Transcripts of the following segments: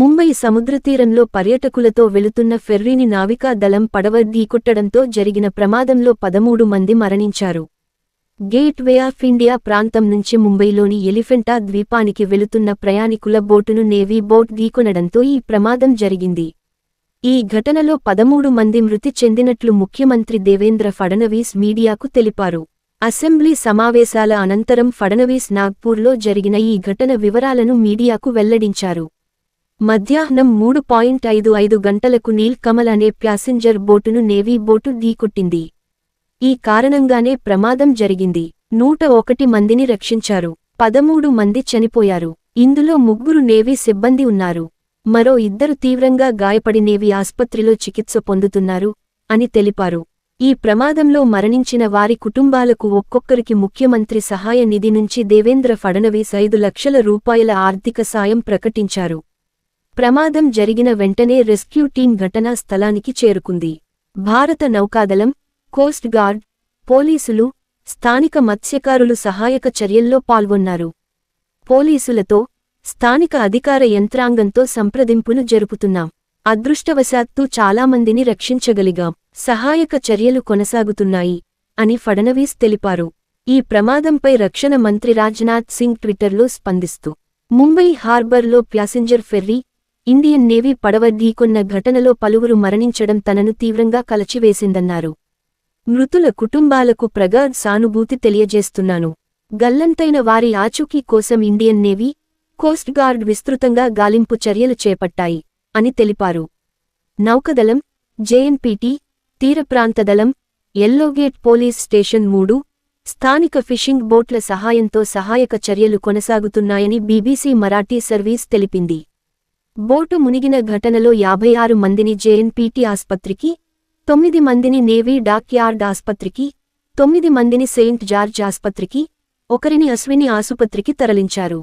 ముంబై సముద్రతీరంలో పర్యటకులతో వెళుతున్న ఫెర్రీని నావికా దళం పడవ ఢీకొట్టడంతో జరిగిన ప్రమాదంలో పదమూడు మంది మరణించారు. గేట్ వే ఆఫ్ ఇండియా ప్రాంతం నుంచి ముంబైలోని ఎలిఫెంటా ద్వీపానికి వెళుతున్న ప్రయాణికుల బోటును నేవీ బోట్ ఢీకొనడంతో ఈ ప్రమాదం జరిగింది. ఈ ఘటనలో పదమూడు మంది మృతి చెందినట్లు ముఖ్యమంత్రి దేవేంద్ర ఫడణవీస్ మీడియాకు తెలిపారు. అసెంబ్లీ సమావేశాల అనంతరం ఫడణవీస్ నాగ్పూర్లో జరిగిన ఈ ఘటన వివరాలను మీడియాకు వెల్లడించారు. మధ్యాహ్నం మూడు పాయింట్ ఐదు ఐదు గంటలకు నీల్ కమల్ అనే ప్యాసింజర్ బోటును నేవీ బోటు ఢీకొట్టింది. ఈ కారణంగానే ప్రమాదం జరిగింది. నూట ఒకటి మందిని రక్షించారు. పదమూడు మంది చనిపోయారు. ఇందులో ముగ్గురు నేవీ సిబ్బంది ఉన్నారు. మరో ఇద్దరు తీవ్రంగా గాయపడి నేవీ ఆస్పత్రిలో చికిత్స పొందుతున్నారు అని తెలిపారు. ఈ ప్రమాదంలో మరణించిన వారి కుటుంబాలకు ఒక్కొక్కరికి ముఖ్యమంత్రి సహాయ నిధి నుంచి దేవేంద్ర ఫడణవీస్ ఐదు లక్షల రూపాయల ఆర్థిక సాయం ప్రకటించారు. ప్రమాదం జరిగిన వెంటనే రెస్క్యూ టీం ఘటనా స్థలానికి చేరుకుంది. భారత నౌకాదళం కోస్ట్ గార్డ్ పోలీసులు స్థానిక మత్స్యకారులు సహాయక చర్యల్లో పాల్గొన్నారు. పోలీసులతో స్థానిక అధికార యంత్రాంగంతో సంప్రదింపులు జరుపుతున్నాం. అదృష్టవశాత్తు చాలామందిని రక్షించగలిగాం. సహాయక చర్యలు కొనసాగుతున్నాయి అని ఫడనవీస్ తెలిపారు. ఈ ప్రమాదంపై రక్షణ మంత్రి రాజ్నాథ్ సింగ్ ట్విట్టర్లో స్పందిస్తూ ముంబై హార్బర్లో ప్యాసింజర్ ఫెర్రీ ఇండియన్ నేవీ పడవ ఢీకొన్న ఘటనలో పలువురు మరణించడం తనను తీవ్రంగా కలచివేసిందన్నారు. మృతుల కుటుంబాలకు ప్రగాఢ్ సానుభూతి తెలియజేస్తున్నాను. గల్లంతైన వారి ఆచూకీ కోసం ఇండియన్ నేవీ కోస్ట్ గార్డ్ విస్తృతంగా గాలింపు చర్యలు చేపట్టాయి అని తెలిపారు. నౌకదళం జేఎన్పీటీ తీరప్రాంతదళం ఎల్లోగేట్ పోలీస్ స్టేషన్ మూడు స్థానిక ఫిషింగ్ బోట్ల సహాయంతో సహాయక చర్యలు కొనసాగుతున్నాయని బీబీసీ మరాఠీ సర్వీస్ తెలిపింది. బోటు మునిగిన ఘటనలో యాభై ఆరు మందిని జేఎన్పీటీ ఆస్పత్రికి తొమ్మిది మందిని నేవీ డాక్యార్డ్ ఆస్పత్రికి తొమ్మిది మందిని సెయింట్ జార్జ్ ఆస్పత్రికి ఒకరిని అశ్విని ఆసుపత్రికి తరలించారు.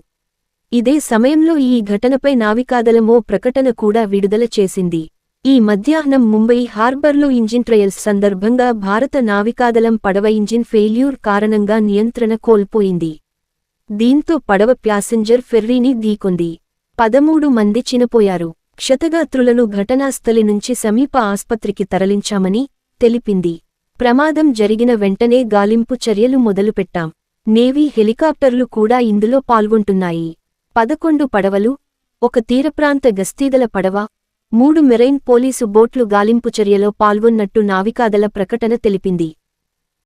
ఇదే సమయంలో ఈ ఘటనపై నావికాదళం ఓ ప్రకటన కూడా విడుదల చేసింది. ఈ మధ్యాహ్నం ముంబై హార్బర్లో ఇంజిన్ ట్రయల్స్ సందర్భంగా భారత నావికాదళం పడవ ఇంజిన్ ఫెయిల్యూర్ కారణంగా నియంత్రణ కోల్పోయింది. దీంతో పడవ ప్యాసింజర్ ఫెర్రీని ఢీకొంది. పదమూడు మంది చినిపోయారు. క్షతగాత్రులను ఘటనాస్థలి నుంచి సమీప ఆస్పత్రికి తరలించామని తెలిపింది. ప్రమాదం జరిగిన వెంటనే గాలింపు చర్యలు మొదలుపెట్టాం. నేవీ హెలికాప్టర్లు కూడా ఇందులో పాల్గొంటున్నాయి. పదకొండు పడవలు ఒక తీరప్రాంత గస్తీదల పడవ మూడు మెరైన్ పోలీసు బోట్లు గాలింపు చర్యలో పాల్గొన్నట్టు నావికాదల ప్రకటన తెలిపింది.